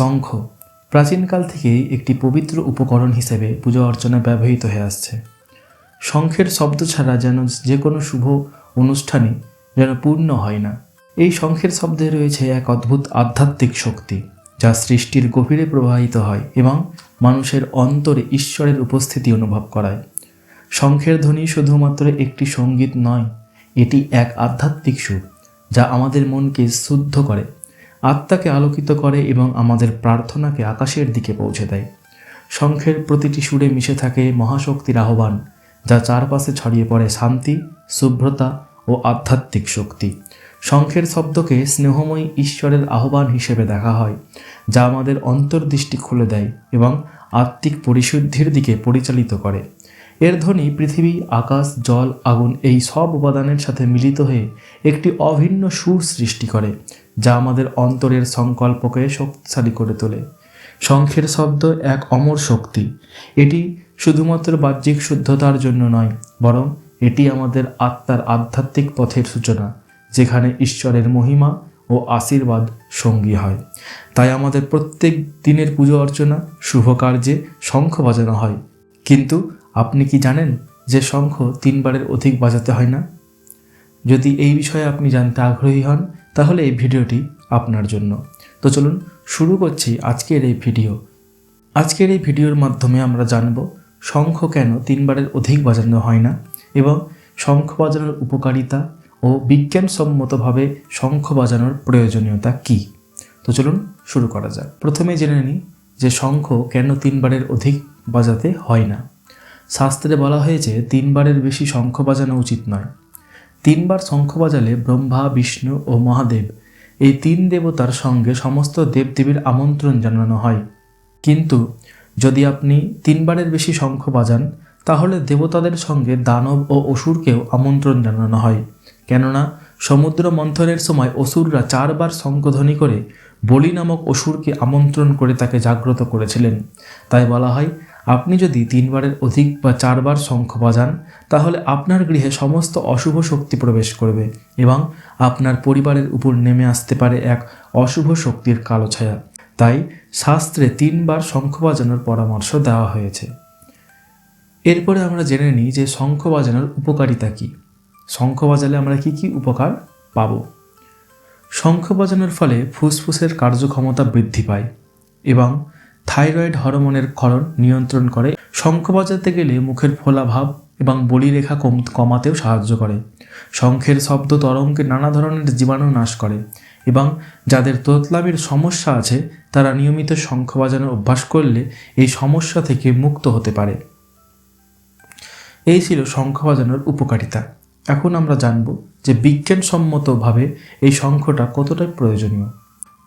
শঙ্খ প্রাচীনকাল থেকেই একটি পবিত্র উপকরণ হিসেবে পূজা অর্চনায় ব্যবহৃত হয়ে আসছে। শঙ্খের শব্দ ছাড়া যেন যে কোনো শুভ অনুষ্ঠানই যেন পূর্ণ হয় না। এই শঙ্খের শব্দে রয়েছে এক অদ্ভুত আধ্যাত্মিক শক্তি, যা সৃষ্টির গভীরে প্রবাহিত হয় এবং মানুষের অন্তরে ঈশ্বরের উপস্থিতি অনুভব করায়। শঙ্খের ধ্বনি শুধুমাত্র একটি সংগীত নয়, এটি এক আধ্যাত্মিক সুর, যা আমাদের মনকে শুদ্ধ করে। আত্মাকে আলোকিত করে এবং আমাদের প্রার্থনাকে আকাশের দিকে পৌঁছে দেয়। শঙ্খের প্রতিটি সুরে মিশে থাকে মহাশক্তির আহ্বান, যা চারপাশে ছড়িয়ে পড়ে শান্তি, শুভ্রতা ও আধ্যাত্মিক শক্তি। শঙ্খের শব্দকে স্নেহময়ী ঈশ্বরের আহ্বান হিসেবে দেখা হয়, যা আমাদের অন্তর্দৃষ্টি খুলে দেয় এবং আত্মিক পরিশুদ্ধির দিকে পরিচালিত করে। এর ধ্বনি পৃথিবী, আকাশ, জল, আগুন এই সব উপাদানের সাথে মিলিত হয়ে একটি অভিন্ন সুর সৃষ্টি করে যা আমাদের অন্তরের সংকল্পকে শক্তিশালী করে তোলে। শঙ্খের শব্দ এক অমর শক্তি। এটি শুধুমাত্র বাহ্যিক শুদ্ধতার জন্য নয়, বরং এটি আমাদের আত্মার আধ্যাত্মিক পথের সূচনা, যেখানে ঈশ্বরের মহিমা ও আশীর্বাদ সঙ্গী হয়। তাই আমাদের প্রত্যেক দিনের পুজো অর্চনা, শুভ কার্যে শঙ্খ বাজানো হয়। কিন্তু আপনি কি জানেন যে শঙ্খ তিনবারের অধিক বাজাতে হয় না? যদি এই বিষয়ে আপনি জানতে আগ্রহী হন তাহলে এই ভিডিওটি আপনার জন্য। তো চলুন শুরু করছি আজকের এই ভিডিও। আজকের এই ভিডিওর মাধ্যমে আমরা জানব, শঙ্খ কেন তিনবারের অধিক বাজানো হয় না এবং শঙ্খ বাজানোর উপকারিতা ও বিজ্ঞানসম্মতভাবে শঙ্খ বাজানোর প্রয়োজনীয়তা কী? তো চলুন শুরু করা যাক। প্রথমে জেনে নিই যে শঙ্খ কেন তিনবারের অধিক বাজাতে হয় না। শাস্ত্রে বলা হয়েছে, তিনবারের বেশি শঙ্খ বাজানো উচিত নয়। তিনবার শঙ্খ বাজালে ব্রহ্মা, বিষ্ণু ও মহাদেব। এই তিন দেবতার সঙ্গে সমস্ত দেবদেবীর আমন্ত্রণ জানানো হয়। কিন্তু যদি আপনি তিনবারের বেশি শঙ্খ বাজান, তাহলে দেবতাদের সঙ্গে দানব ও অসুরকেও আমন্ত্রণ জানানো হয়। কেননা, সমুদ্র মন্থনের সময় অসুররা চারবার শঙ্খধ্বনি করে বলি নামক অসুরকে আমন্ত্রণ করে তাকে জাগ্রত করেছিলেন। তাই বলা হয় আপনি যদি তিনবারের অধিক বা চারবার শঙ্খ বাজান, তাহলে আপনার গৃহে সমস্ত অশুভ শক্তি প্রবেশ করবে এবং আপনার পরিবারের উপর নেমে আসতে পারে এক অশুভ শক্তির কালো ছায়া। তাই শাস্ত্রে তিনবার শঙ্খ বাজানোর পরামর্শ দেওয়া হয়েছে। এরপরে আমরা জেনে নিই যে শঙ্খ বাজানোর উপকারিতা কী। শঙ্খ বাজালে আমরা কি কি উপকার পাব? শঙ্খ বাজানোর ফলে ফুসফুসের কার্যক্ষমতা বৃদ্ধি পায় এবং থাইরয়েড হরমোনের ক্ষরণ নিয়ন্ত্রণ করে। শঙ্খ বাজাতে গেলে মুখের ফোলাভাব এবং বলিরেখা কম কমাতেও সাহায্য করে। শঙ্খের শব্দ তরঙ্গে নানা ধরনের জীবাণু নাশ করে এবং যাদের তোতলামির সমস্যা আছে, তারা নিয়মিত শঙ্খ বাজানোর অভ্যাস করলে এই সমস্যা থেকে মুক্ত হতে পারে। এই ছিল শঙ্খ বাজানোর উপকারিতা। এখন আমরা জানব যে বিজ্ঞানসম্মতভাবে এই শঙ্খটা কতটা প্রয়োজনীয়।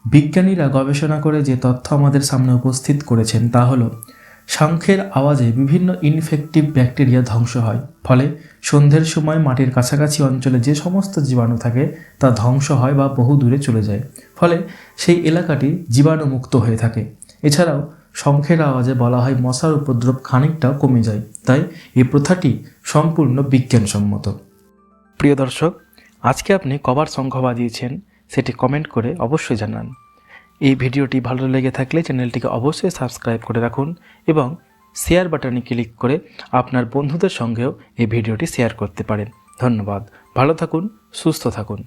বিজ্ঞানীরা গবেষণা করে যে তথ্য আমাদের সামনে উপস্থিত করেছেন তা হলো শঙ্খের আওয়াজে বিভিন্ন ইনফেক্টিভ ব্যাকটেরিয়া ধ্বংস হয়। ফলে সন্ধ্যের সময় মাটির কাছাকাছি অঞ্চলে যে সমস্ত জীবাণু থাকে, তা ধ্বংস হয় বা বহু দূরে চলে যায়। ফলে সেই এলাকাটি জীবাণুমুক্ত হয়ে থাকে। এছাড়াও শঙ্খের আওয়াজে বলা হয় মশার উপদ্রব খানিকটা কমে যায়। তাই এই প্রথাটি সম্পূর্ণ বিজ্ঞানসম্মত। প্রিয় দর্শক, আজকে আপনি কবার শঙ্খ বাজিয়েছেন? সেটি কমেন্ট করে অবশ্যই জানান। এই ভিডিওটি ভালো লেগে থাকলে চ্যানেলটিকে অবশ্যই সাবস্ক্রাইব করে রাখুন এবং শেয়ার বাটনে ক্লিক করে আপনার বন্ধুদের সঙ্গেও এই ভিডিওটি শেয়ার করতে পারেন। ধন্যবাদ। ভালো থাকুন, সুস্থ থাকুন।